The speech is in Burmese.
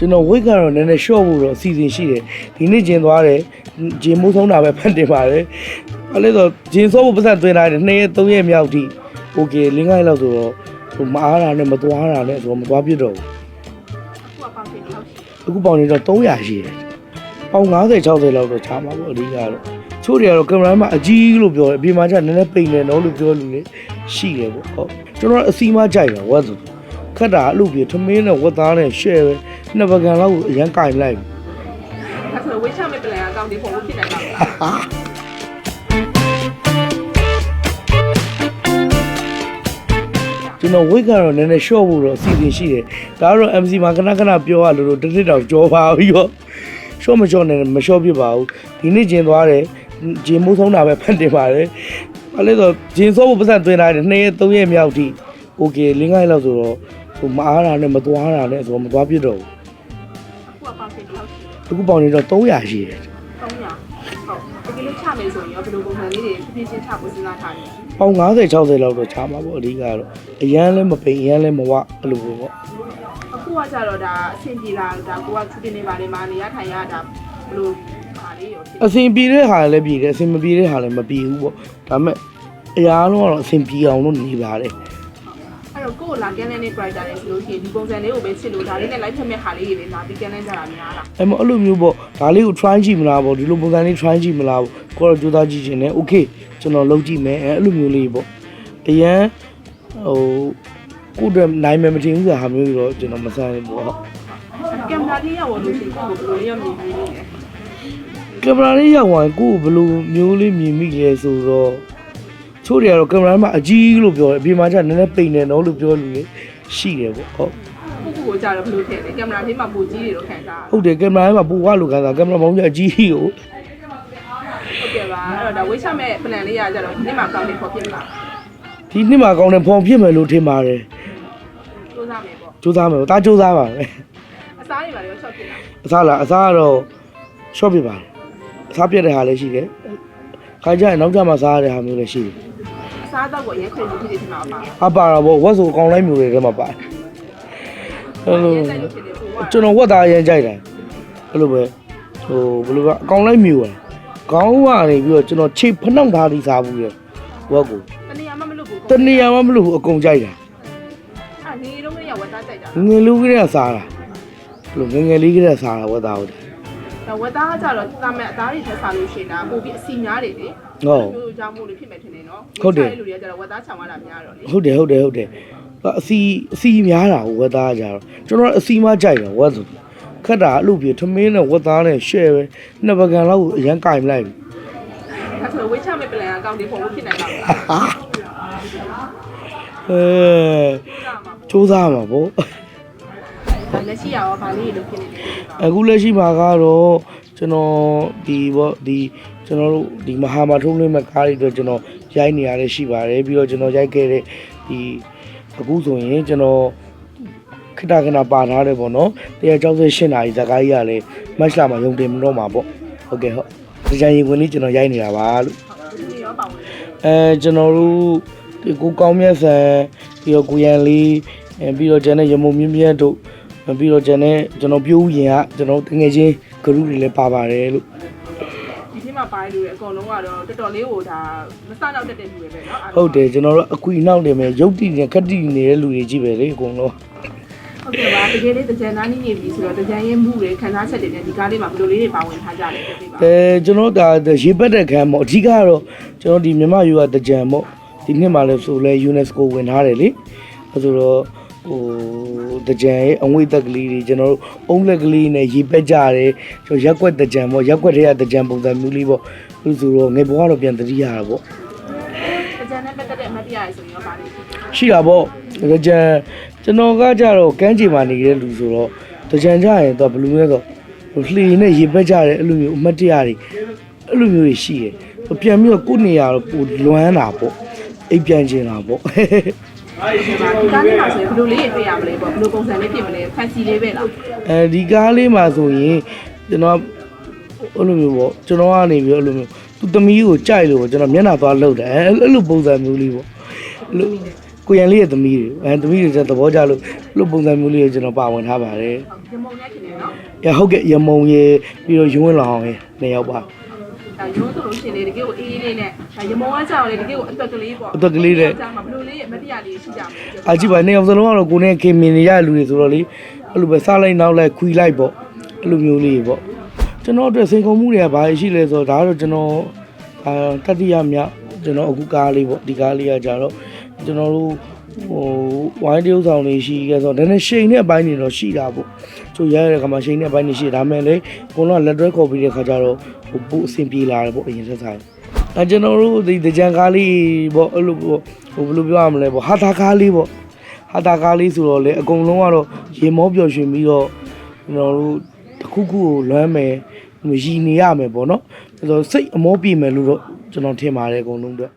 ကျွန်တော် weight ကတော့နည်းနည်း short ဖို့တော့အစီအစဉ်ရှိတယ်ဒီနေ့ကျင်သွားတယ်ဂျင်မိုးဆုံးတာပဲဖတ်တင်ပါတယ်အဲ့လေတော့ဂျင်စောဖို့ပတ်သက်သွင်းထားတယ်2ရက်3ရက်မြောက်ထိ okay 5ရက်လောက်ဆိုတော့ဟိုမအားတာနဲ့မသွားတာနဲ့ဆိုတော့မသွားပြစ်တော့ဘူးအခုပေါင်နေတော့300ရှိတယ်ပေါင်90 60လောက်တော့ချာမှာပေါ့အဓိကတော့ချို့တွေကတော့ကင်မရာမှာအကြီးလို့ပြောတယ်အပြင်မှာကျနည်းနည်းပိန်တယ်တော့လို့ပြောလူတွေရှိတယ်ပေါ့ဟုတ်ကျွန်တော်အစီမကြိုက်တာဝက်ဆို ခက်တာအလုပ်ပြေထမင်းနဲ့ဝတ်သားနဲ့ share ပဲနှစ်ပကံလောက်ကိုအရန်ကင်လိုက်ပြီဒါဆိုဝိချမဲ့ပလန်အကောင့်တွေပုံလို့ဖြစ်နိုင်ပါ့မလားကျွန်တော်ဝိတ်ကတော့နည်းနည်း short ဖို့တော့အစီအစဉ်ရှိတယ်ဒါကတော့ MC မှာခဏခဏပြောရလို့လို့တစ်နှစ်တောင်ကြောပါပြီးတော့ short မ short နဲ့မ short ဖြစ်ပါဘူးဒီနေ့ဂျင်သွားတယ်ဂျင်မိုးဆုံးတာပဲဖတ်တင်ပါတယ်အဲ့လေတော့ဂျင်စောဖို့ပတ်သက်သွင်းလာတယ်2ရက်3ရက်မြောက်ထိ okay လင်းငိုင်းလောက်ဆိုတော့ဟိုမအားတာနဲ့မသွားတာနဲ့ဆိုတော့မသွားဖြစ်တော့ဘူးအခုကပေါင်နေတော့အခုပေါင်နေတော့300ရှိတယ်300ဟုတ်အကယ်လို့ချမယ်ဆိုရင်ရောဘယ်လိုပုံစံလေးတွေပြင်ချင်းချဖို့စဉ်းစားထားလဲပေါင်90 60လောက်တော့ချမှာပေါ့အဓိကတော့အရန်လည်းမပိန်အရန်လည်းမဝအဲ့လိုပေါ့အခုကကြတော့ဒါအဆင်ပြေလာဒါကိုကချူတင်နေပါတယ်မာနေရထိုင်ရတာဘယ်လိုအဆင်ပြေတဲ့ဟာလည်းပြေတယ်အဆင်မပြေတဲ့ဟာလည်းမပြေဘူးပေါ့ဒါပေမဲ့အရာတော့အဆင်ပြေအောင်လို့နေပါတယ် တော့ကိုယ်လာကန်လန်းနဲ့ character တွေဆိုလို့ရှိရင်ဒီပုံစံလေးကိုပဲချစ်လို့ဒါလေးနဲ့ live ဖက်မဲ့ဟာလေးတွေပဲလာပြီးကန်လန်းကြတာများလားအဲ့မအဲ့လိုမျိုးပေါ့ဒါလေးကို try ကြည့်မလားပေါ့ဒီလိုပုံစံလေး try ကြည့်မလားပေါ့ကိုယ်တော့ကြိုးစားကြည့်ခြင်းနဲ့ okay ကျွန်တော်လုပ်ကြည့်မယ်အဲ့အဲ့လိုမျိုးလေးပေါ့အရန်ဟိုကိုယ်တည်းနိုင်မယ်မထင်ဘူးဆိုတာဟာမျိုးတွေတော့ကျွန်တော်မဆန်းဘူးပေါ့ဟုတ်ကင်မရာလေးရောက်လို့ရှိရင်ကိုယ်ဘယ်လိုလေးရမြင်ပြီးနေလဲကင်မရာလေးရောက်သွားရင်ကိုယ်ဘယ်လိုမျိုးလေးမြင်မိလဲဆိုတော့ ချိုးတွေကတော့ကင်မရာမှာအကြီးလို့ပြောတယ်အပြင်မှာကျနည်းနည်းပိန်နေတော့လို့ပြောလူလေရှိတယ်ပေါ့ဟုတ်ကိုကိုကိုကြတော့ဘယ်လိုထည့်လဲကင်မရာလေးမှာပိုကြီးတွေတော့ခံစားဟုတ်တယ်ကင်မရာထဲမှာပူဝလိုခံစားကင်မရာမောင်းကြီးအကြီးကိုဟုတ်ကဲ့ပါအဲ့တော့ဒါဝိချမဲ့ plan လေးရကြတော့ဒီနေ့မှာကောင်းနေပေါ်ဖြစ်မလားဒီနှစ်မှာကောင်းတယ်ဖောင်ဖြစ်မယ်လို့ထင်ပါတယ်စူးစမ်းမယ်ပေါ့စူးစမ်းမယ်ဒါစူးစမ်းပါမယ်အစားတွေပါလေဆော့ဖြစ်လာအစားလားအစားကတော့ short ပြပါတယ်အစားပြတ်တဲ့ဟာလည်းရှိတယ်ခါကြရင်နောက်ကျမှစားရတဲ့ဟာမျိုးလည်းရှိတယ်အ စားတော့ကိုရန်ခွင့်လို့ဖြစ်နေမှာပါအပါတော့ဝက်ဆိုအကောင်လိုက်မျိုးတွေထဲမှာပါတယ်အဲ့လိုရန်ဆိုင်လို့ဖြစ်နေပို့ว่าကျွန်တော်ဝက်သားအရင်ကြိုက်တယ်အဲ့လိုပဲဟိုဘယ်လိုကအကောင်လိုက်မျိုးရယ်ခေါင်းကနေပြီးတော့ကျွန်တော်ခြေဖနှောက်ထားပြီးစားဘူးရယ်ဝက်ကိုတနေရာမှမလို့ဘူးတနေရာမှမလို့ဘူးအကုန်ကြိုက်တာအာနေတော့ကရဝတ်သားကြိုက်တာငငယ်လူကလေးကစားတာဘယ်လိုငငယ်လေးကလေးကစားတာဝက်သားဟုတ်တယ် ဒါဝတ်သားကြတော့တာမဲ့အသားတွေထက်စားလို့ရှိရင်ဒါပို့ပြီးအစီများတွေလေဟုတ်မျိုးကြောင့်မို့လို့ဖြစ်မယ်ထင်တယ်နော်ဟုတ်တယ်လူတွေကကြတော့ဝတ်သားချောင်ရတာများတော့လေဟုတ်တယ်ဟုတ်တယ်ဟုတ်တယ်အစီအစီများတာဝက်သားကြတော့ကျွန်တော်အစီမကြိုက်တာဝက်ဆိုခက်တာအလုပ်ပြေထမင်းနဲ့ဝက်သားနဲ့ share ပဲနှစ်ပကံလောက်ကိုအရန်ကင်လိုက်ပြီဒါဆိုဝိချမဲ့ plan အကောင့်တွေပုံလို့ဖြစ်နိုင်ပါ့မလားဟာအဲစူးစမ်းမှာပေါ့စူးစမ်းမှာပေါ့ဒါ လက်ရှိရရောဗာလေးတွေလို့ဖြစ်နေတယ်အခုလက်ရှိမှာကတော့ကျွန်တော်ဒီပေါ့ဒီကျွန်တော်တို့ဒီမဟာမထုံးလေးမဲ့ကားတွေအတွက်ကျွန်တော်ရိုက်နေရတဲ့ရှိပါတယ်ပြီးတော့ကျွန်တော်ရိုက်ခဲ့တဲ့ဒီအခုဆိုရင်ကျွန်တော်ခဏခဏပါထားတယ်ပေါ့နော်168နာရီဇာကားကြီးကလည်းမတ်လမှာရုံတင်မတော့မှာပေါ့ဟုတ်ကဲ့ဟုတ်ဒီကြိုင်ရင်ဝင်လေးကျွန်တော်ရိုက်နေတာပါလို့ဒီရောပါဝင်အဲကျွန်တော်တို့ဒီကိုကောင်းမြတ်ဆန်ပြီးတော့ကိုရန်လေးအဲပြီးတော့ကျန်တဲ့ရမုံမြင့်မြတ်တို့ ပြီးတော့ကျန်တဲ့ကျွန်တော်ပြိုးရင်ကကျွန်တော်တငယ်ချင်းဂရုတွေလည်းပါပါတယ်လို့ ဒီထဲမှာပါလူတွေအကုန်လုံးကတော့တော်တော်လေးဟိုဒါမစတော့တက်တဲ့လူတွေပဲเนาะ ဟုတ်တယ်ကျွန်တော်တို့အကွီနောက်တယ်မယ်ရုပ်တည်နေခက်တည်နေတဲ့လူတွေကြီးပဲလေအကုန်လုံး ဟုတ်ကဲ့ပါတကယ်လေးတကြံသားနေနေပြီဆိုတော့တကြံရင်မှုတွေခန်းစားချက်တွေနဲ့ဒီကားလေးမှာဘယ်လိုလေးတွေပါဝင်ထားကြလဲပြပြပါ အဲကျွန်တော်ဒါရေပတ်တဲ့ခံပေါ့အဓိကကတော့ကျွန်တော်ဒီမြန်မာယူကတကြံပေါ့ဒီနှစ်မှလည်းဆိုလဲ UNESCO ဝင်ထားတယ်လေအဲဆိုတော့ ဟိုတကြံရဲ့အငွေ့သက်ကလေးတွေကျွန်တော်တို့အုံးလက်ကလေးနဲ့ရေပက်ကြတယ်ကျွန်တော်ရက်ွက်တကြံပေါ့ရက်ွက်တွေကတကြံပုံစံမျိုးလေးပေါ့လို့ဆိုတော့ငယ်ဘွားတော့ပြန်တတိရတာပေါ့တကြံနဲ့ပတ်သက်တဲ့အမှတ်တရရဆိုရင်ရောပါလိမ့်မယ်ရှိတာပေါ့တကြံကျွန်တော်ကကြတော့ကန်းချီမှာနေတဲ့လူဆိုတော့တကြံကြရင်တော့ဘယ်လိုလဲဆိုဟိုလှေနဲ့ရေပက်ကြတယ်အဲ့လိုမျိုးအမှတ်တရတွေအဲ့လိုမျိုးတွေရှိတယ်ပြန်ပြီးတော့ကိုယ့်နေရာတော့ပိုလွမ်းတာပေါ့အိပ်ပြန်ကျင်တာပေါ့ဒီ ကားလေးမှာဆိုရင်ဘယ်လိုလေးတွေတွေ့ရမလဲပေါ့ဘယ်လိုပုံစံလေးဖြစ်မလဲဖန်စီလေးပဲလားအဲဒီကားလေးမှာဆိုရင်ကျွန်တော်အဲ့လိုမျိုးပေါ့ကျွန်တော်ကနေပြီးတော့အဲ့လိုမျိုးသူသမီးကိုကြိုက်လို့ပေါ့ကျွန်တော်မျက်နှာသွားလှုပ်တယ်အဲ့အဲ့လိုပုံစံမျိုးလေးပေါ့အဲ့လိုကိုရန်လေးရဲ့သမီးတွေအဲသမီးတွေကျသဘောကျလို့လို့ပုံစံမျိုးလေးကိုကျွန်တော်ပါဝင်ထားပါတယ်ရမုံနဲ့ခင်ဗျနော်။ရဟုတ်ကဲ့ရမုံရေပြီးတော့ရုံးဝင်လောင်ရေနှစ်ယောက်ပါဒါရုံးဆိုလို့ရှင်လေတကယ်ကိုအေးအေးလေးနဲ့ဒါရမုံကကြောက်လေတကယ်ကိုအသက်ကလေးပေါ့။အသက်ကလေးတဲ့ဒါမှဘလို့လေး မတရားလေးရှိကြမှာအာကြည့်ပါနှစ်ယောက်စလုံးကတော့ကိုနဲ့ခင်မင်နေရတဲ့လူတွေဆိုတော့လေအဲ့လိုပဲစားလိုက်နောက်လိုက်ခွီလိုက်ပေါ့အဲ့လိုမျိုးလေးပေါ့ကျွန်တော်အတွက်စိန်ခေါ်မှုတွေကဘာရှိလဲဆိုတော့ဒါကတော့ကျွန်တော်အာတတိယမြောက်ကျွန်တော်အခုကားလေးပေါ့ဒီကားလေးကကြတော့ကျွန်တော်တို့ဟိုဝိုင်းတရုပ်ဆောင်လေးရှိခဲ့ဆိုတော့ဒါနဲ့ရှိန်တဲ့အပိုင်းတွေတော့ရှိတာပေါ့ချိုရရတဲ့ခါမှာရှိန်တဲ့အပိုင်းတွေရှိဒါမဲ့လေကိုတော့လက်တွဲခေါ်ပြီးတဲ့ခါကျတော့ဟိုပို့အဆင်ပြေလာတယ်ပေါ့အရင်ဆက်ဆိုင် အဲကျွန်တော်တို့ဒီတကြံကားလေးပေါ့အဲ့လိုပေါ့ဟိုဘယ်လိုပြောရမလဲပေါ့ဟာတာကားလေးပေါ့ဟာတာကားလေးဆိုတော့လေအကုန်လုံးကတော့ရေမောပျော်ရွှင်ပြီးတော့ကျွန်တော်တို့တစ်ခုခုကိုလွမ်းမယ်ရည်နေရမယ်ပေါ့နော်အဲ့တော့စိတ်အမောပြေမယ်လို့တော့ကျွန်တော်ထင်ပါတယ်အကုန်လုံးအတွက်